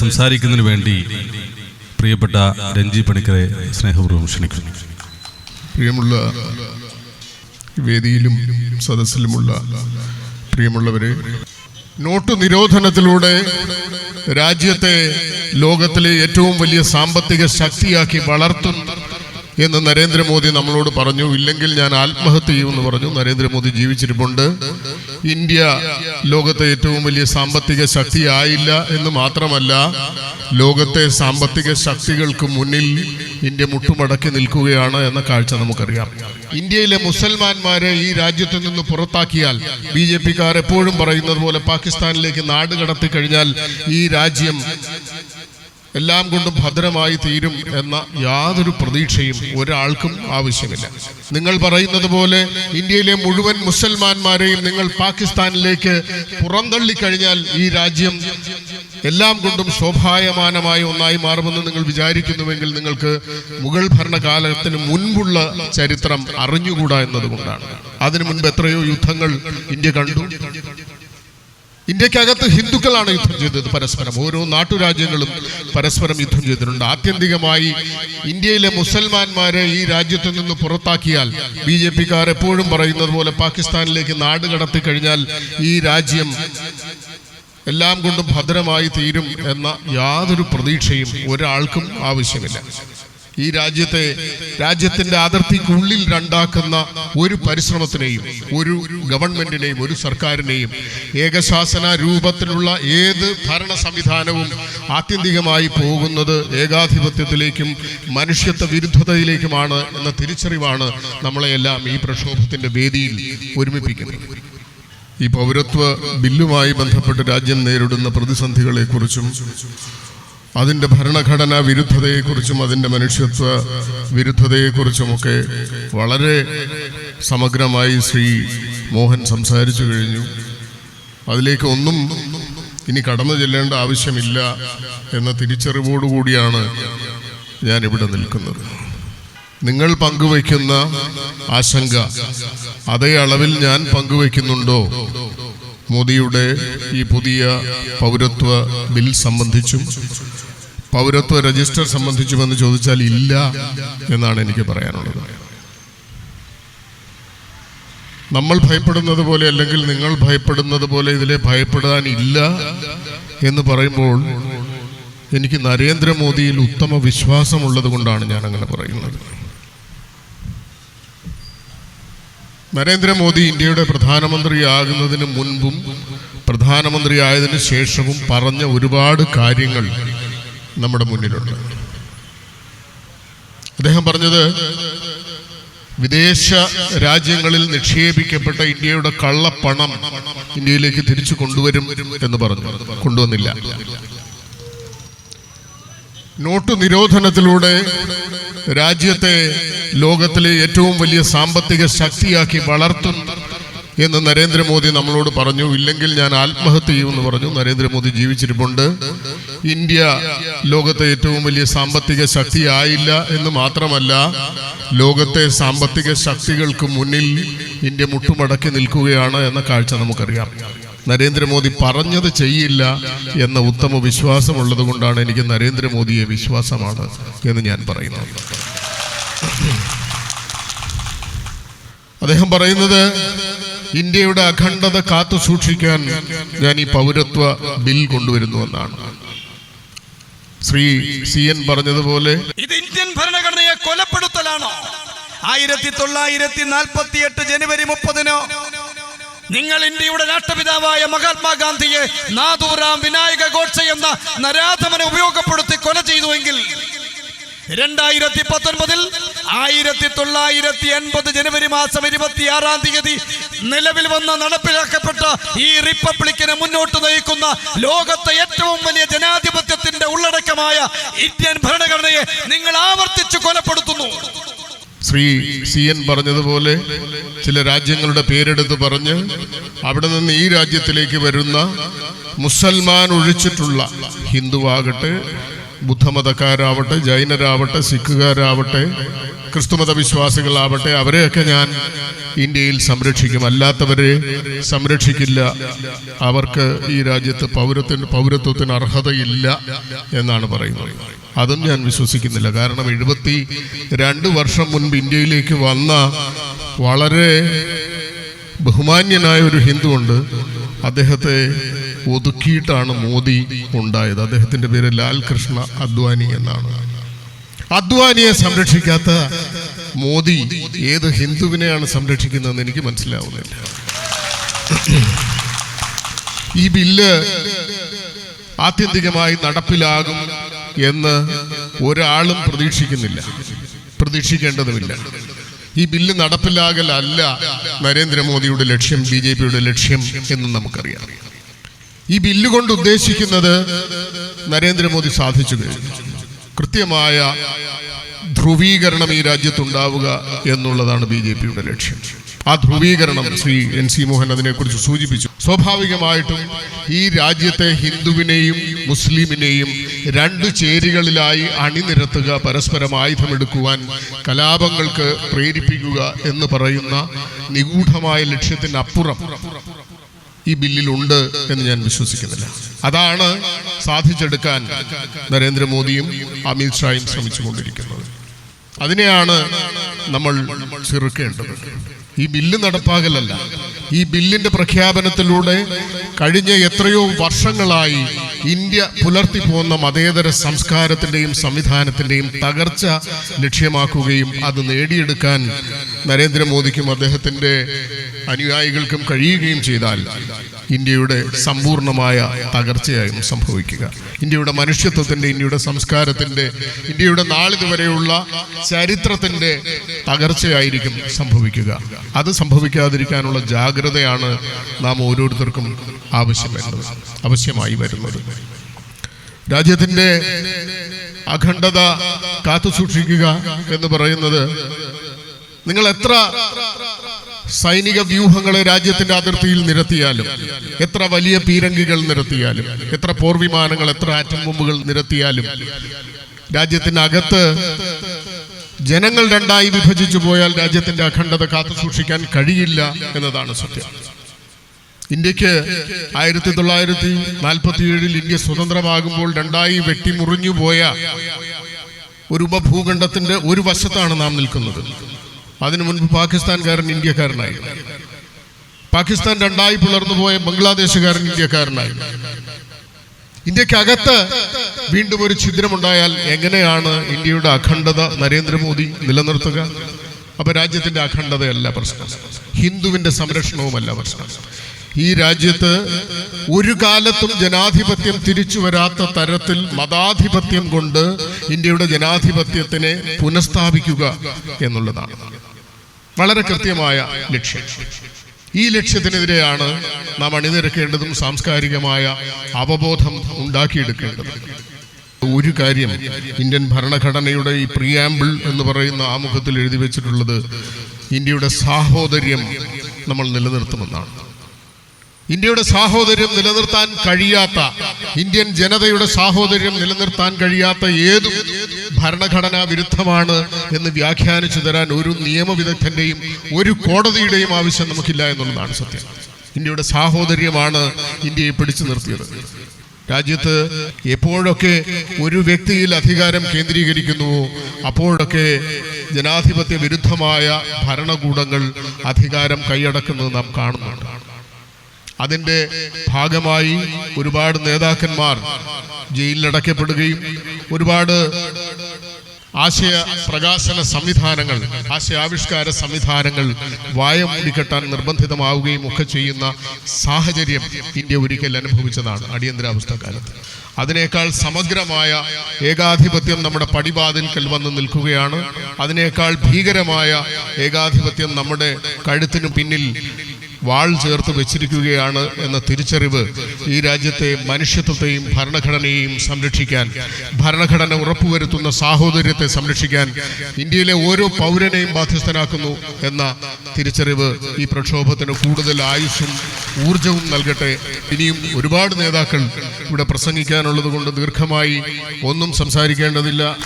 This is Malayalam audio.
സംസാരിക്കുന്നതിന് വേണ്ടി പ്രിയപ്പെട്ട രഞ്ജി പണിക്കരെ സ്നേഹപൂർവം ക്ഷണിക്കുന്നു. പ്രിയമുള്ള വേദിയിലും സദസ്സിലുമുള്ള പ്രിയമുള്ളവരെ നോട്ട് നിരോധനത്തിലൂടെ രാജ്യത്തെ ലോകത്തിലെ ഏറ്റവും വലിയ സാമ്പത്തിക ശക്തിയാക്കി വളർത്തും എന്ന് നരേന്ദ്രമോദി നമ്മളോട് പറഞ്ഞു ഇല്ലെങ്കിൽ ഞാൻ ആത്മഹത്യ ചെയ്യുമെന്ന് പറഞ്ഞു. നരേന്ദ്രമോദി ജീവിച്ചിരിപ്പുണ്ട്. ഇന്ത്യ ലോകത്തെ ഏറ്റവും വലിയ സാമ്പത്തിക ശക്തി ആയില്ല എന്ന് മാത്രമല്ല ലോകത്തെ സാമ്പത്തിക ശക്തികൾക്ക് മുന്നിൽ ഇന്ത്യ മുട്ടുമടക്കി നിൽക്കുകയാണ് എന്ന കാഴ്ച നമുക്കറിയാം. ഇന്ത്യയിലെ മുസൽമാന്മാരെ ഈ രാജ്യത്ത് നിന്ന് പുറത്താക്കിയാൽ ബി ജെ പിക്കാർ എപ്പോഴും പറയുന്നത് പോലെ പാകിസ്ഥാനിലേക്ക് നാട് കടത്തി കഴിഞ്ഞാൽ ഈ രാജ്യം എല്ലാം കൊണ്ടും ഭദ്രമായി തീരും എന്ന യാതൊരു പ്രതീക്ഷയും ഒരാൾക്കും ആവശ്യമില്ല. നിങ്ങൾ പറയുന്നത് പോലെ ഇന്ത്യയിലെ മുഴുവൻ മുസൽമാന്മാരെയും നിങ്ങൾ പാകിസ്ഥാനിലേക്ക് പുറന്തള്ളിക്കഴിഞ്ഞാൽ ഈ രാജ്യം എല്ലാം കൊണ്ടും ശോഭായമാനമായ ഒന്നായി മാറുമെന്ന് നിങ്ങൾ വിചാരിക്കുന്നുവെങ്കിൽ നിങ്ങൾക്ക് മുഗൾ ഭരണകാലത്തിന് മുൻപുള്ള ചരിത്രം അറിഞ്ഞുകൂടാ എന്നതുകൊണ്ടാണ്. അതിനു മുൻപ് എത്രയോ യുദ്ധങ്ങൾ ഇന്ത്യ കണ്ടു. ഇന്ത്യക്കകത്ത് ഹിന്ദുക്കളാണ് യുദ്ധം ചെയ്തത് പരസ്പരം. ഓരോ നാട്ടുരാജ്യങ്ങളും പരസ്പരം യുദ്ധം ചെയ്തിട്ടുണ്ട്. ആത്യന്തികമായി ഇന്ത്യയിലെ മുസൽമാന്മാരെ ഈ രാജ്യത്ത് നിന്ന് പുറത്താക്കിയാൽ ബി ജെ പിക്കാർ എപ്പോഴും പറയുന്നത് പോലെ പാകിസ്ഥാനിലേക്ക് നാട് കടത്തി കഴിഞ്ഞാൽ ഈ രാജ്യം എല്ലാം കൊണ്ടും ഭദ്രമായി തീരും എന്ന യാതൊരു പ്രതീക്ഷയും ഒരാൾക്കും ആവശ്യമില്ല. ഈ രാജ്യത്തെ രാജ്യത്തിന്റെ അതിർത്തിക്കുള്ളിൽ രണ്ടാക്കുന്ന ഒരു പരിശ്രമത്തിനെയും ഒരു ഗവൺമെന്റിനെയും ഒരു സർക്കാരിനെയും ഏകശാസന രൂപത്തിലുള്ള ഏത് ഭരണ സംവിധാനവും ആത്യന്തികമായി പോകുന്നത് ഏകാധിപത്യത്തിലേക്കും മനുഷ്യത്വ വിരുദ്ധതയിലേക്കുമാണ് എന്ന തിരിച്ചറിവാണ് നമ്മളെയെല്ലാം ഈ പ്രക്ഷോഭത്തിന്റെ വേദിയിൽ ഒരുമിപ്പിക്കുന്നത്. ഈ പൗരത്വ ബില്ലുമായി ബന്ധപ്പെട്ട് രാജ്യം നേരിടുന്ന പ്രതിസന്ധികളെക്കുറിച്ചും അതിന്റെ ഭരണഘടനാ വിരുദ്ധതയെക്കുറിച്ചും അതിന്റെ മനുഷ്യത്വ വിരുദ്ധതയെക്കുറിച്ചുമൊക്കെ വളരെ സമഗ്രമായി ശ്രീ മോഹൻ സംസാരിച്ചു കഴിഞ്ഞു. അതിലേക്ക് ഒന്നും ഇനി കടന്നു ചെല്ലേണ്ട ആവശ്യമില്ല എന്ന തിരിച്ചറിവോടുകൂടിയാണ് ഞാൻ ഇവിടെ നിൽക്കുന്നത്. നിങ്ങൾ പങ്കുവയ്ക്കുന്ന ആശങ്ക അതേ അളവിൽ ഞാൻ പങ്കുവയ്ക്കുന്നുണ്ടോ? മോദിയുടെ ഈ പുതിയ പൗരത്വ ബിൽ സംബന്ധിച്ചും പൗരത്വ രജിസ്റ്റർ സംബന്ധിച്ചുമെന്ന് ചോദിച്ചാൽ ഇല്ല എന്നാണ് എനിക്ക് പറയാനുള്ളത്. നമ്മൾ ഭയപ്പെടുന്നത് പോലെ അല്ലെങ്കിൽ നിങ്ങൾ ഭയപ്പെടുന്നത് പോലെ ഇതിലെ ഭയപ്പെടാനില്ല എന്ന് പറയുമ്പോൾ എനിക്ക് നരേന്ദ്രമോദിയിൽ ഉത്തമ വിശ്വാസമുള്ളത് കൊണ്ടാണ് ഞാൻ അങ്ങനെ പറയുന്നത്. നരേന്ദ്രമോദി ഇന്ത്യയുടെ പ്രധാനമന്ത്രിയാകുന്നതിന് മുൻപും പ്രധാനമന്ത്രിയായതിനു ശേഷവും പറഞ്ഞ ഒരുപാട് കാര്യങ്ങൾ നമ്മുടെ മുന്നിലുണ്ട്. അദ്ദേഹം പറഞ്ഞത് വിദേശ രാജ്യങ്ങളിൽ നിക്ഷേപിക്കപ്പെട്ട ഇന്ത്യയുടെ കള്ളപ്പണം ഇന്ത്യയിലേക്ക് തിരിച്ചു കൊണ്ടുവരും എന്ന് പറഞ്ഞു. കൊണ്ടുവന്നില്ല. നോട്ട് നിരോധനത്തിലൂടെ രാജ്യത്തെ ലോകത്തിലെ ഏറ്റവും വലിയ സാമ്പത്തിക ശക്തിയാക്കി വളർത്തും എന്ന് നരേന്ദ്രമോദി നമ്മളോട് പറഞ്ഞു. ഇല്ലെങ്കിൽ ഞാൻ ആത്മഹത്യ ചെയ്യുമെന്ന് പറഞ്ഞു. നരേന്ദ്രമോദി ജീവിച്ചിരിപ്പുണ്ട്. ഇന്ത്യ ലോകത്തെ ഏറ്റവും വലിയ സാമ്പത്തിക ശക്തി ആയില്ല എന്ന് മാത്രമല്ല ലോകത്തെ സാമ്പത്തിക ശക്തികൾക്ക് മുന്നിൽ ഇന്ത്യ മുട്ടുമടക്കി നിൽക്കുകയാണ് എന്ന കാഴ്ച നമുക്കറിയാം. നരേന്ദ്രമോദി പറഞ്ഞത് ചെയ്യില്ല എന്ന ഉത്തമ വിശ്വാസമുള്ളത് കൊണ്ടാണ് എനിക്ക് നരേന്ദ്രമോദിയെ വിശ്വാസമാണ് എന്ന് ഞാൻ പറയുന്നത്. അദ്ദേഹം പറയുന്നത് ഇന്ത്യയുടെ അഖണ്ഡത കാത്തു സൂക്ഷിക്കാൻ ഞാൻ ഈ പൗരത്വ ബിൽ കൊണ്ടുവരുന്നു എന്നാണ്. ശ്രീ സി എൻ പറഞ്ഞതുപോലെ ഇത് ഇന്ത്യൻ ഭരണഘടനയെ കൊലപ്പെടുത്തലാണോ? ആയിരത്തി തൊള്ളായിരത്തി നാൽപ്പത്തി എട്ട് ജനുവരി മുപ്പതിന് നിങ്ങൾ ഇന്ത്യയുടെ രാഷ്ട്രപിതാവായ മഹാത്മാഗാന്ധിയെ നാദൂറാം വിനായക ഗോഡ്സെ എന്ന നരാധമനെ ഉപയോഗപ്പെടുത്തി കൊല ചെയ്തുവെങ്കിൽ രണ്ടായിരത്തി പത്തൊൻപതിൽ ആയിരത്തി തൊള്ളായിരത്തി എൺപത് ജനുവരി മാസം ഇരുപത്തിയാറാം തീയതി നിലവിൽ വന്ന നടപ്പിലാക്കപ്പെട്ട ഈ റിപ്പബ്ലിക്കിനെ മുന്നോട്ട് നയിക്കുന്ന ലോകത്തെ ഏറ്റവും വലിയ ജനാധിപത്യത്തിന്റെ ഉള്ളടക്കമായ ഇന്ത്യൻ ഭരണഘടനയെ നിങ്ങൾ ആവർത്തിച്ചു കൊലപ്പെടുത്തുന്നു. ശ്രീ സി എൻ പറഞ്ഞതുപോലെ ചില രാജ്യങ്ങളുടെ പേരെടുത്ത് പറഞ്ഞ് അവിടെ നിന്ന് ഈ രാജ്യത്തിലേക്ക് വരുന്ന മുസൽമാൻ ഒഴിച്ചിട്ടുള്ള ഹിന്ദുവാകട്ടെ ബുദ്ധമതക്കാരാവട്ടെ ജൈനരാവട്ടെ സിഖുകാരാവട്ടെ ക്രിസ്തുമത വിശ്വാസികളാവട്ടെ അവരെയൊക്കെ ഞാൻ ഇന്ത്യയിൽ സംരക്ഷിക്കും. അല്ലാത്തവരെ സംരക്ഷിക്കില്ല. അവർക്ക് ഈ രാജ്യത്ത് പൗരത്തിന് പൗരത്വത്തിന് അർഹതയില്ല എന്നാണ് പറയുന്നത്. അതും ഞാൻ വിശ്വസിക്കുന്നില്ല. കാരണം എഴുപത്തി രണ്ട് വർഷം മുൻപ് ഇന്ത്യയിലേക്ക് വന്ന വളരെ ബഹുമാന്യനായ ഒരു ഹിന്ദു ഉണ്ട്. അദ്ദേഹത്തെ ഒതുക്കിയിട്ടാണ് മോദി ഉണ്ടായത്. അദ്ദേഹത്തിന്റെ പേര് ലാൽ കൃഷ്ണ അദ്വാനി എന്നാണ്. അദ്വാനിയെ സംരക്ഷിക്കാത്ത മോദി ഏത് ഹിന്ദുവിനെയാണ് സംരക്ഷിക്കുന്നതെന്ന് എനിക്ക് മനസ്സിലാവുന്നില്ല. ഈ ബില്ല് ആത്യന്തികമായി നടപ്പിലാകും എന്ന് ഒരാളും പ്രതീക്ഷിക്കുന്നില്ല. പ്രതീക്ഷിക്കേണ്ടതുമില്ല. ഈ ബില്ല് നടപ്പിലാകലല്ല നരേന്ദ്രമോദിയുടെ ലക്ഷ്യം ബി ജെ പിയുടെ ലക്ഷ്യം എന്ന് നമുക്കറിയാം. ഈ ബില്ല് കൊണ്ട് ഉദ്ദേശിക്കുന്നത് നരേന്ദ്രമോദി സാധിച്ചു കഴിഞ്ഞു. കൃത്യമായ ധ്രുവീകരണം ഈ രാജ്യത്തുണ്ടാവുക എന്നുള്ളതാണ് ബി ജെ പിയുടെ ലക്ഷ്യം. ആ ധ്രുവീകരണം ശ്രീ എൻ സി മോഹൻ അതിനെക്കുറിച്ച് സൂചിപ്പിച്ചു. സ്വാഭാവികമായിട്ടും ഈ രാജ്യത്തെ ഹിന്ദുവിനെയും മുസ്ലിമിനെയും രണ്ട് ചേരികളിലായി അണിനിരത്തുക പരസ്പരം ആയുധമെടുക്കുവാൻ കലാപങ്ങൾക്ക് പ്രേരിപ്പിക്കുക എന്ന് പറയുന്ന നിഗൂഢമായ ലക്ഷ്യത്തിനപ്പുറം ഈ ബില്ലിലുണ്ട് എന്ന് ഞാൻ വിശ്വസിക്കുന്നില്ല. അതാണ് സാധിച്ചെടുക്കാൻ നരേന്ദ്രമോദിയും അമിത്ഷായും ശ്രമിച്ചുകൊണ്ടിരിക്കുന്നത്. അതിനെയാണ് നമ്മൾ ചെറുക്കേണ്ടത്. ഈ ബില്ല് നടപ്പാകലല്ല. ഈ ബില്ലിന്റെ പ്രഖ്യാപനത്തിലൂടെ കഴിഞ്ഞ എത്രയോ വർഷങ്ങളായി ഇന്ത്യ പുലർത്തി പോകുന്ന മതേതര സംസ്കാരത്തിന്റെയും സംവിധാനത്തിന്റെയും തകർച്ച ലക്ഷ്യമാക്കുകയും അത് നേടിയെടുക്കാൻ നരേന്ദ്രമോദിക്കും അദ്ദേഹത്തിന്റെ അനുയായികൾക്കും കഴിയുകയും ചെയ്താൽ ഇന്ത്യയുടെ സമ്പൂർണമായ തകർച്ചയായും സംഭവിക്കുക. ഇന്ത്യയുടെ മനുഷ്യത്വത്തിന്റെ ഇന്ത്യയുടെ സംസ്കാരത്തിന്റെ ഇന്ത്യയുടെ നാളിതുവരെയുള്ള ചരിത്രത്തിന്റെ തകർച്ചയായിരിക്കും സംഭവിക്കുക. അത് സംഭവിക്കാതിരിക്കാനുള്ള ജാഗ്രതയാണ് നാം ഓരോരുത്തർക്കും ആവശ്യം വരുന്നത് ആവശ്യമായി വരുന്നത്. രാജ്യത്തിന്റെ അഖണ്ഡത കാത്തുസൂക്ഷിക്കുക എന്ന് പറയുന്നത് നിങ്ങൾ എത്ര സൈനിക വ്യൂഹങ്ങളെ രാജ്യത്തിന്റെ അതിർത്തിയിൽ നിരത്തിയാലും എത്ര വലിയ പീരങ്കികൾ നിരത്തിയാലും എത്ര പോർവിമാനങ്ങൾ എത്ര ആറ്റം ബോംബുകൾ നിരത്തിയാലും രാജ്യത്തിനകത്ത് ജനങ്ങൾ രണ്ടായി വിഭജിച്ചു പോയാൽ രാജ്യത്തിന്റെ അഖണ്ഡത കാത്തു സൂക്ഷിക്കാൻ കഴിയില്ല എന്നതാണ് സത്യം. ഇന്ത്യയ്ക്ക് ആയിരത്തി തൊള്ളായിരത്തി നാൽപ്പത്തി ഏഴിൽ ഇന്ത്യ സ്വതന്ത്രമാകുമ്പോൾ രണ്ടായി വെട്ടിമുറിഞ്ഞു പോയ ഒരു ഉപഭൂഖണ്ഡത്തിന്റെ ഒരു വശത്താണ് നാം നിൽക്കുന്നത്. അതിനു മുൻപ് പാകിസ്ഥാൻകാരൻ ഇന്ത്യക്കാരനായി. പാകിസ്ഥാൻ രണ്ടായി പിളർന്നു പോയ ബംഗ്ലാദേശുകാരൻ ഇന്ത്യക്കാരനായി. ഇന്ത്യക്കകത്ത് വീണ്ടും ഒരു ഛിദ്രമുണ്ടായാൽ എങ്ങനെയാണ് ഇന്ത്യയുടെ അഖണ്ഡത നരേന്ദ്രമോദി നിലനിർത്തുക? അപ്പൊ രാജ്യത്തിന്റെ അഖണ്ഡതയല്ല പ്രശ്നം. ഹിന്ദുവിന്റെ സംരക്ഷണവുമല്ല പ്രശ്നം. ഈ രാജ്യത്ത് ഒരു കാലത്തും ജനാധിപത്യം തിരിച്ചു വരാത്ത തരത്തിൽ മതാധിപത്യം കൊണ്ട് ഇന്ത്യയുടെ ജനാധിപത്യത്തിനെ പുനഃസ്ഥാപിക്കുക എന്നുള്ളതാണ്. വളരെ കൃത്യമായ ലക്ഷ്യം. ഈ ലക്ഷ്യത്തിനെതിരെയാണ് നാം അണിനിരക്കേണ്ടതും സാംസ്കാരികമായ അവബോധം ഉണ്ടാക്കിയെടുക്കേണ്ടത്. ഒരു കാര്യം ഇന്ത്യൻ ഭരണഘടനയുടെ ഈ പ്രിയാമ്പിൾ എന്ന് പറയുന്ന ആമുഖത്തിൽ എഴുതി വെച്ചിട്ടുള്ളത് ഇന്ത്യയുടെ സാഹോദര്യം നമ്മൾ നിലനിർത്തുമെന്നാണ്. ഇന്ത്യയുടെ സാഹോദര്യം നിലനിർത്താൻ കഴിയാത്ത ഇന്ത്യൻ ജനതയുടെ സാഹോദര്യം നിലനിർത്താൻ കഴിയാത്ത ഏതും ഭരണഘടനാ വിരുദ്ധമാണ് എന്ന് വ്യാഖ്യാനിച്ചു തരാൻ ഒരു നിയമവിദഗ്ധന്റെയും ഒരു കോടതിയുടെയും ആവശ്യം നമുക്കില്ല എന്നുള്ളതാണ് സത്യം. ഇന്ത്യയുടെ സാഹോദര്യമാണ് ഇന്ത്യയെ പിടിച്ചു നിർത്തിയത്. രാജ്യത്ത് എപ്പോഴൊക്കെ ഒരു വ്യക്തിയിൽ അധികാരം കേന്ദ്രീകരിക്കുന്നുവോ അപ്പോഴൊക്കെ ജനാധിപത്യ വിരുദ്ധമായ ഭരണകൂടങ്ങൾ അധികാരം കൈയടക്കുന്നത് നാം കാണുന്നുണ്ട്. അതിന്റെ ഭാഗമായി ഒരുപാട് നേതാക്കന്മാർ ജയിലിലടക്കപ്പെടുകയും ഒരുപാട് ആശയ പ്രകാശന സംവിധാനങ്ങൾ ആശയാവിഷ്കാര സംവിധാനങ്ങൾ വായ മൂടിക്കെട്ടാൻ നിർബന്ധിതമാവുകയും ഒക്കെ ചെയ്യുന്ന സാഹചര്യം ഇന്ത്യ ഒരിക്കൽ അനുഭവിച്ചതാണ് അടിയന്തരാവസ്ഥ കാലത്ത്. അതിനേക്കാൾ സമഗ്രമായ ഏകാധിപത്യം നമ്മുടെ പടിവാതിൽക്കൽ വന്ന് നിൽക്കുകയാണ്. അതിനേക്കാൾ ഭീകരമായ ഏകാധിപത്യം നമ്മുടെ കഴുത്തിനു പിന്നിൽ വാൾ ചേർത്ത് വെച്ചിരിക്കുകയാണ് എന്ന തിരിച്ചറിവ് ഈ രാജ്യത്തെ മനുഷ്യത്വത്തെയും ഭരണഘടനയെയും സംരക്ഷിക്കാൻ ഭരണഘടന ഉറപ്പുവരുത്തുന്ന സാഹോദര്യത്തെ സംരക്ഷിക്കാൻ ഇന്ത്യയിലെ ഓരോ പൗരനെയും ബാധ്യസ്ഥനാക്കുന്നു എന്ന തിരിച്ചറിവ് ഈ പ്രക്ഷോഭത്തിന് കൂടുതൽ ആയുസ്സും ഊർജവും നൽകട്ടെ. ഇനിയും ഒരുപാട് നേതാക്കൾ ഇവിടെ പ്രസംഗിക്കാനുള്ളത് കൊണ്ട് ദീർഘമായി ഒന്നും സംസാരിക്കേണ്ടതില്ല.